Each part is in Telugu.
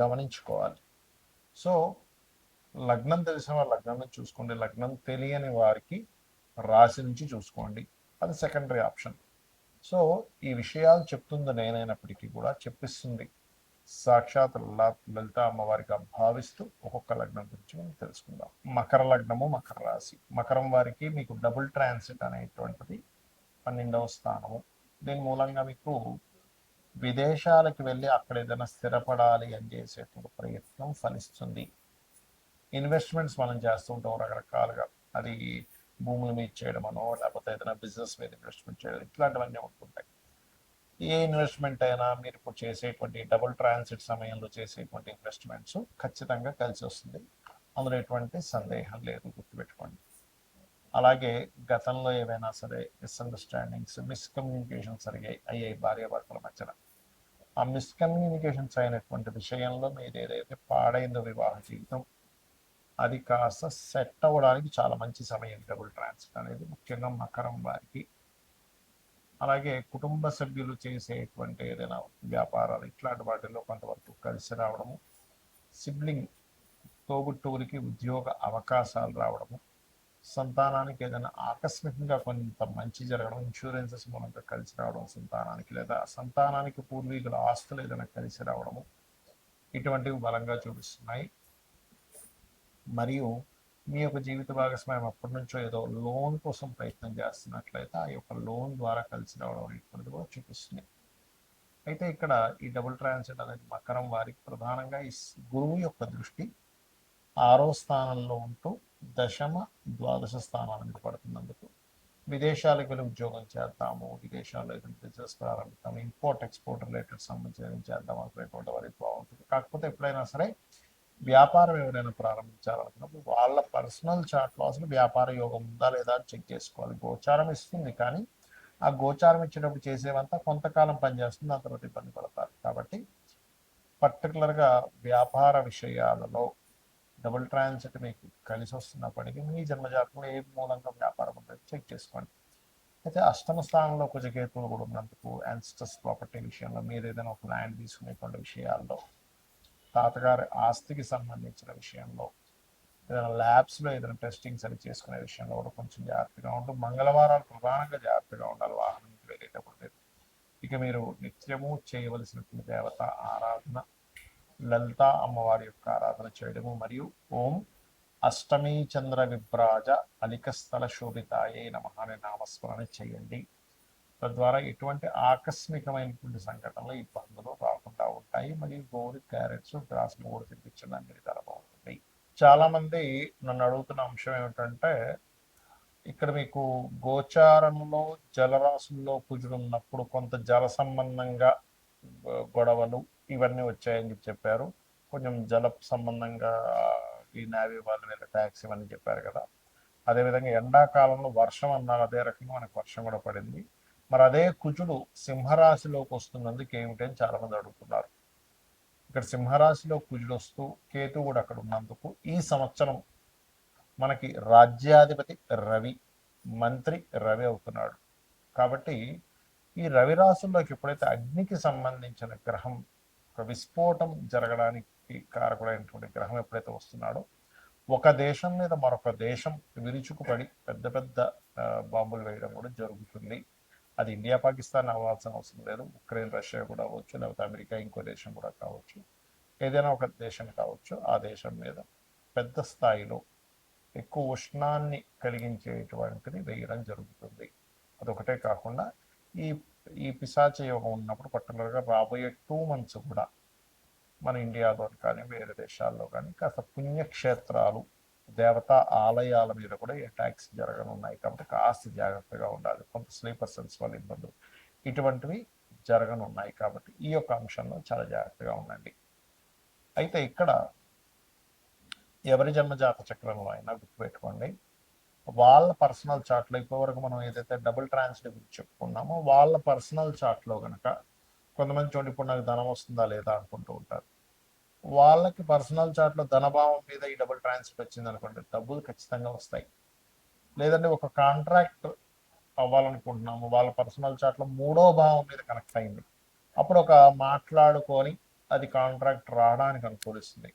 గమనించుకోవాలి. సో లగ్నం తెలిసిన వారు లగ్నం నుంచి చూసుకోండి. లగ్నం తెలియని వారికి రాశి నుంచి చూసుకోండి. అది సెకండరీ ఆప్షన్ సో ఈ విషయాలు చెప్తుంది నేనైనప్పటికీ కూడా చెప్పిస్తుంది. సాక్షాత్ లలిత లలిత అమ్మవారిగా భావిస్తూ ఒక్కొక్క లగ్నం గురించి మనం తెలుసుకుందాం. మకర లగ్నము మకర రాశి. మకరం వారికి మీకు డబుల్ ట్రాన్సిట్ అనేటువంటిది పన్నెండవ స్థానము. దీని మూలంగా మీకు విదేశాలకు వెళ్ళి అక్కడ ఏదైనా స్థిరపడాలి అని చేసేటువంటి ప్రయత్నం ఫలిస్తుంది. ఇన్వెస్ట్మెంట్స్ మనం చేస్తూ ఉంటాం రకరకాలుగా. అది భూముల మీద చేయడమనో లేకపోతే ఏదైనా బిజినెస్ మీద ఇన్వెస్ట్మెంట్ చేయడం ఇట్లాంటివన్నీ ఉంటుంటాయి. ఏ ఇన్వెస్ట్మెంట్ అయినా మీరు ఇప్పుడు చేసేటువంటి డబుల్ ట్రాన్సిట్ సమయంలో చేసేటువంటి ఇన్వెస్ట్మెంట్స్ ఖచ్చితంగా కలిసి వస్తుంది. అందులో ఎటువంటి సందేహం లేదు గుర్తుపెట్టుకోండి. అలాగే గతంలో ఏవైనా సరే మిస్అండర్స్టాండింగ్స్ మిస్కమ్యూనికేషన్స్ జరిగాయి అయ్యాయి భార్యాభర్తల మధ్యన. ఆ మిస్కమ్యూనికేషన్స్ అయినటువంటి విషయంలో మీరు ఏదైతే పాడైందో వివాహ జీవితం అది కాస్త సెట్ అవ్వడానికి చాలా మంచి సమయం డబుల్ ట్రాన్స్ఫర్ అనేది ముఖ్యంగా మకరం వారికి. అలాగే కుటుంబ సభ్యులు చేసేటువంటి ఏదైనా వ్యాపారాలు ఇట్లాంటి వాటిల్లో కొంతవరకు కలిసి రావడము సిబ్లింగ్ తోబుట్టువులకి ఉద్యోగ అవకాశాలు రావడము సంతానానికి ఏదైనా ఆకస్మికంగా కొంత మంచి జరగడం ఇన్సూరెన్సెస్ మూలంగా కలిసి రావడం సంతానానికి లేదా సంతానానికి పూర్వీకుల ఆస్తులు ఏదైనా కలిసి రావడము ఇటువంటివి బలంగా చూపిస్తున్నాయి. మరియు మీ యొక్క జీవిత భాగస్వామ్యం అప్పటి నుంచో ఏదో లోన్ కోసం ప్రయత్నం చేస్తున్నట్లయితే ఆ యొక్క లోన్ ద్వారా కలిసి రావడం అనేటువంటిది కూడా చూపిస్తుంది. అయితే ఇక్కడ ఈ డబుల్ ట్రాన్సిట్ అనేది మకరం వారికి ప్రధానంగా ఈ గురువు యొక్క దృష్టి ఆరో స్థానంలో ఉంటూ దశమ ద్వాదశ స్థానాల మీద పడుతున్నందుకు విదేశాలకు వెళ్ళి ఉద్యోగం చేద్దాము విదేశాల్లో ఏదైనా బిజినెస్ ప్రారంభిస్తాము ఇంపోర్ట్ ఎక్స్పోర్ట్ రిలేటెడ్ సంబంధించి చేద్దాం అనుకునేటువంటి వారికి బాగుంటుంది. కాకపోతే ఎప్పుడైనా సరే వ్యాపారం ఎవరైనా ప్రారంభించాలనుకున్నప్పుడు వాళ్ళ పర్సనల్ చార్ట్లో అసలు వ్యాపార యోగం ఉందా లేదా అని చెక్ చేసుకోవాలి. గోచారం ఇస్తుంది కానీ ఆ గోచారం ఇచ్చేటప్పుడు చేసేవంతా కొంతకాలం పనిచేస్తుంది ఆ తర్వాత ఇబ్బంది పడతారు. కాబట్టి పర్టికులర్గా వ్యాపార విషయాలలో డబుల్ ట్రాన్సిట్ మీకు కలిసి వస్తున్నప్పటికీ మీ జన్మజాతకంలో ఏ మూలంగా వ్యాపారం ఉంటుంది చెక్ చేసుకోండి. అయితే అష్టమ స్థానంలో కుజకేతువులు కూడా ఉన్నందుకు యాన్స్టర్స్ ప్రాపర్టీ విషయంలో మీరు ఏదైనా ఒక ల్యాండ్ తీసుకునేటువంటి విషయాల్లో తాతగారి ఆస్తికి సంబంధించిన విషయంలో ఏదైనా ల్యాబ్స్లో ఏదైనా టెస్టింగ్స్ అవి చేసుకునే విషయంలో కూడా కొంచెం జాగ్రత్తగా ఉంటుంది మంగళవారాలు ప్రధానంగా జాగ్రత్తగా ఉండాలి వాహనం వెళ్ళేటప్పుడు. ఇక మీరు నిత్యము చేయవలసినటువంటి దేవత ఆరాధన లలిత అమ్మవారి యొక్క ఆరాధన చేయడము మరియు ఓం అష్టమి చంద్ర విభ్రాజ అలికస్థల శోభితాయే నమ అనే నామస్మరణ చేయండి. తద్వారా ఎటువంటి ఆకస్మికమైనటువంటి సంఘటనలు ఇబ్బందులు రాకుండా ఉంటాయి. మరియు గోరి క్యారెట్స్ గ్రాస్ మూడు తినిపించడానికి చాలా బాగుంటుంది. చాలా మంది నన్ను అడుగుతున్న అంశం ఏమిటంటే ఇక్కడ మీకు గోచారంలో జలరాశుల్లో కుజుడున్నప్పుడు కొంత జల సంబంధంగా గొడవలు ఇవన్నీ వచ్చాయని చెప్పి చెప్పారు. కొంచెం జల సంబంధంగా ఈ నావీ వాళ్ళ మీద ట్యాక్స్ ఇవన్నీ చెప్పారు కదా. అదేవిధంగా ఎండాకాలంలో వర్షం అన్నారు అదే రకంగా మనకు వర్షం కూడా పడింది. మరి అదే కుజుడు సింహరాశిలోకి వస్తున్నందుకు ఏమిటి అని చాలా మంది అడుగుతున్నారు. ఇక్కడ సింహరాశిలో కుజుడు వస్తూ కేతు కూడా అక్కడ ఉన్నందుకు ఈ సంవత్సరం మనకి రాజ్యాధిపతి రవి మంత్రి రవి అవుతున్నాడు. కాబట్టి ఈ రవి రాశుల్లోకి ఎప్పుడైతే అగ్నికి సంబంధించిన గ్రహం ఒక విస్ఫోటం జరగడానికి కారకుడైనటువంటి గ్రహం ఎప్పుడైతే వస్తున్నాడో ఒక దేశం మీద మరొక దేశం విరుచుకుపడి పెద్ద పెద్ద బాంబులు వేయడం కూడా జరుగుతుంది. అది ఇండియా పాకిస్తాన్ అవ్వాల్సిన అవసరం లేదు. ఉక్రెయిన్ రష్యా కూడా అవ్వచ్చు లేకపోతే అమెరికా ఇంకో దేశం కూడా కావచ్చు. ఏదైనా ఒక దేశం కావచ్చు ఆ దేశం మీద పెద్ద స్థాయిలో ఎక్కువ ఉష్ణాన్ని కలిగించేటువంటిది వేయడం జరుగుతుంది. అదొకటే కాకుండా ఈ ఈ పిశాచ యోగం ఉన్నప్పుడు పర్టికులర్గా రాబోయే టూ మంత్స్ కూడా మన ఇండియాలో కానీ వేరే దేశాల్లో కానీ కాస్త పుణ్యక్షేత్రాలు దేవతా ఆలయాల మీద కూడా అటాక్స్ జరగనున్నాయి కాబట్టి కాస్త జాగ్రత్తగా ఉండాలి. కొంత స్లీపర్ సెల్స్ వల్ల ఇబ్బందులు ఇటువంటివి జరగనున్నాయి కాబట్టి ఈ యొక్క అంశంలో చాలా జాగ్రత్తగా ఉండండి. అయితే ఇక్కడ ఎవరి జన్మజాత చక్రంలో అయినా గుర్తుపెట్టుకోండి. వాళ్ళ పర్సనల్ చాట్లో ఇప్పటివరకు మనం ఏదైతే డబుల్ ట్రాన్సిట్ గురించి చెప్పుకున్నామో వాళ్ళ పర్సనల్ చాట్లో కనుక కొంతమంది చూడండి ఇప్పుడు నాకు ధనం వస్తుందా లేదా? అనుకుంటూ ఉంటారు. వాళ్ళకి పర్సనల్ చాట్లో ధనభావం మీద ఈ డబుల్ ట్రాన్స్ఫర్ వచ్చింది అనుకోండి డబ్బులు ఖచ్చితంగా వస్తాయి. లేదంటే ఒక కాంట్రాక్ట్ అవ్వాలనుకుంటున్నాము వాళ్ళ పర్సనల్ చాట్లో మూడో భావం మీద కనెక్ట్ అయింది. అప్పుడు ఒక మాట్లాడుకొని అది కాంట్రాక్ట్ రావడానికి అనుకూలిస్తుంది.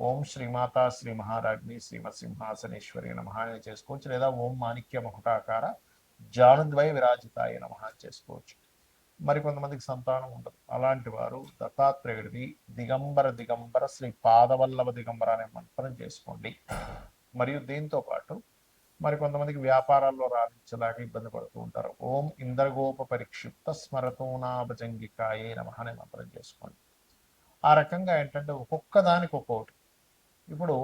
ఓం శ్రీమాత శ్రీ మహారాజ్ని శ్రీమత్ సింహాసనేశ్వరి నమ చేసుకోవచ్చు లేదా ఓం మాణిక్య మకుటాకార జానుద్వయ విరాజితాయ నమ చేసుకోవచ్చు. మరికొంతమందికి సంతానం ఉండదు. అలాంటి వారు దత్తాత్రేయుడిది దిగంబర దిగంబర శ్రీ పాదవల్లభ దిగంబర అనే మంత్రం చేసుకోండి. మరియు దీంతో పాటు మరి కొంతమందికి వ్యాపారాల్లో రాణించలేక ఇబ్బంది పడుతూ ఉంటారు. ఓం ఇంద్రగోప పరిక్షిప్త స్మరతోనాభజంగికాయే నమ అనే మంత్రం చేసుకోండి. ఆ రకంగా ఏంటంటే ఒక్కొక్క దానికి ఒక్కొక్కటి. ఇప్పుడు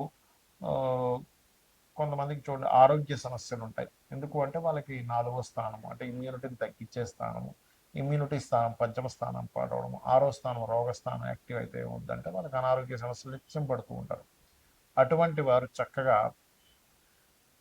కొంతమందికి చూడండి ఆరోగ్య సమస్యలు ఉంటాయి ఎందుకు అంటే వాళ్ళకి నాలుగో స్థానము అంటే ఇమ్యూనిటీని తగ్గించే స్థానము ఇమ్యూనిటీ స్థానం పంచమ స్థానం పడవడము ఆరో స్థానం రోగ స్థానం యాక్టివ్ అయితే ఉందంటే వాళ్ళకి అనారోగ్య సమస్యలు నిత్యం పడుతూ ఉంటారు. అటువంటి వారు చక్కగా